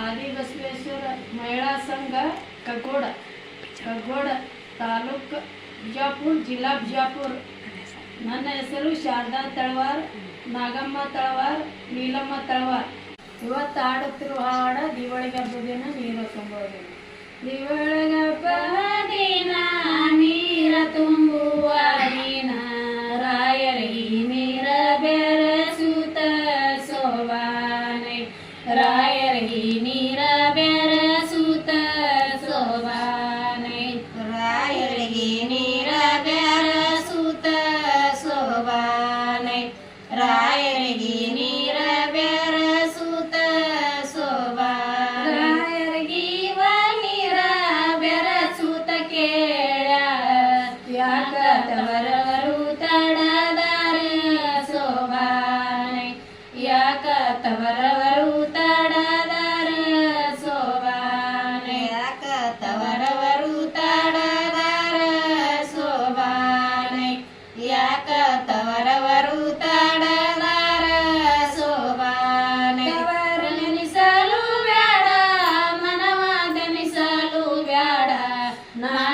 ಆದಿಬಸವೇಶ್ವರ ಮಹಿಳಾ ಸಂಘ ಕಗೋಡ ಕಗ್ಗೋಡ ತಾಲೂಕು ಬಿಜಾಪುರ, ಜಿಲ್ಲಾ ಬಿಜಾಪುರ. ನನ್ನ ಹೆಸರು ಶಾರದಾ ತಳವಾರ್, ನಾಗಮ್ಮ ತಳವಾರ್, ನೀಲಮ್ಮ ತಳವಾರ್. ಇವತ್ತು ಆಡುತ್ತಿರುವ ಹಾಡ ದಿವಾಳಿಗೆ ಹಬ್ಬದ ದಿನ ನೀರು ಸಂಭವ ದಿವಾಳಿಗೆ रायरगिनी रव्यार सुत सोबान रायरगिनी रव्यार सुत सोबान राय ತವರವರು ತಡದಾರ ಸೋಬಾನೆ. ತವರ ನೆನೆಸಲು ಬ್ಯಾಡ ಮನವ ದನಿಸಲು ಬ್ಯಾಡ. ನಾಕೊಂಡ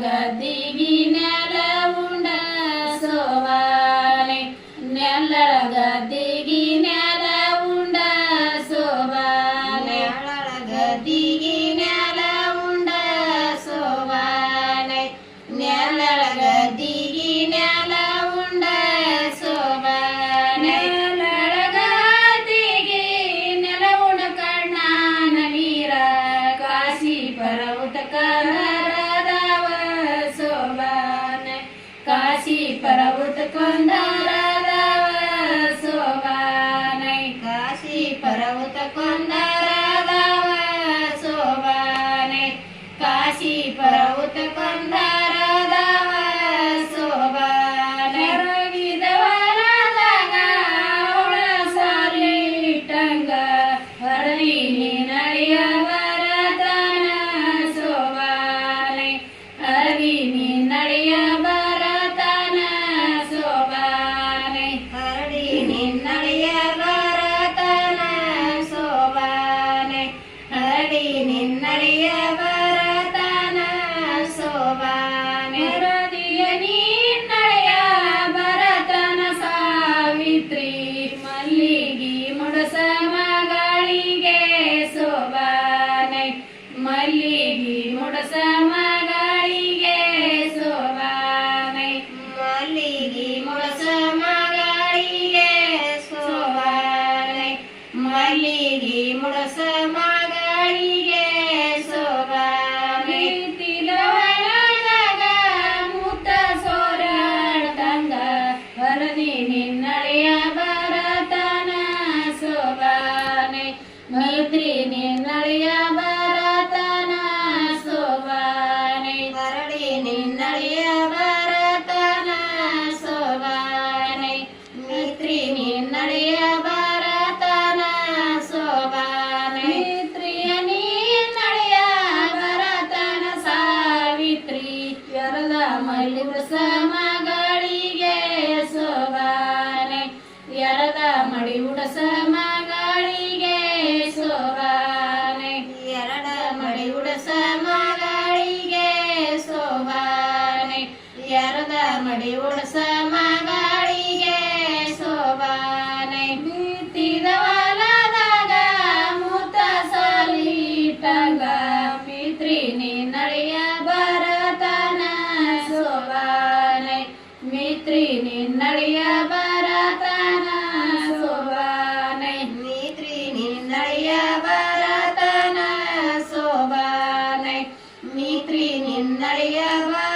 ನೆಲ್ಲಳ ಗದ್ದಿಗಿ ನೆಲ ಉಂಡ ಸೋಬಾನೆ ನೆಲ್ಲಳ ಗದ್ದಿಗಿ ನೆಲ ಉಂಡ ಸೋಬಾನೆ ಗದ್ದಿಗಿ ನೆಲ ಮಲ್ಲಿಗಿ ಮುಡಸ ಮಗಳಿಗೆ ಸೋಬಾನೆ ತಿಲವನದಾಗ ಮುತ್ತ ತಂದ ಹರದಿ ನಿನ್ನಡೆಯ ಮಡಿ ಉಡಸ ಮಗಳಿಗೆ ಸೋಬಾನೆ ಬಿತ್ತಿದ ಹೊಲದಾಗ ಮುತ್ತ ಸಾಲಿಟ್ಟಂಗ ಮಿತ್ರಿ ನಿನ್ನಡೆಯ ಬರತನ ಸೋಬಾನೆ ಮಿತ್ರಿ ನಿನ್ನಡೆಯ ಬರತನ ಸೋಬಾನೆ ಮಿತ್ರಿ ನಿನ್ನಡೆಯ ಬರತನ ಸೋಬಾನೆ ಮಿತ್ರಿ ನಿನ್ನಡೆಯ ಬರತನ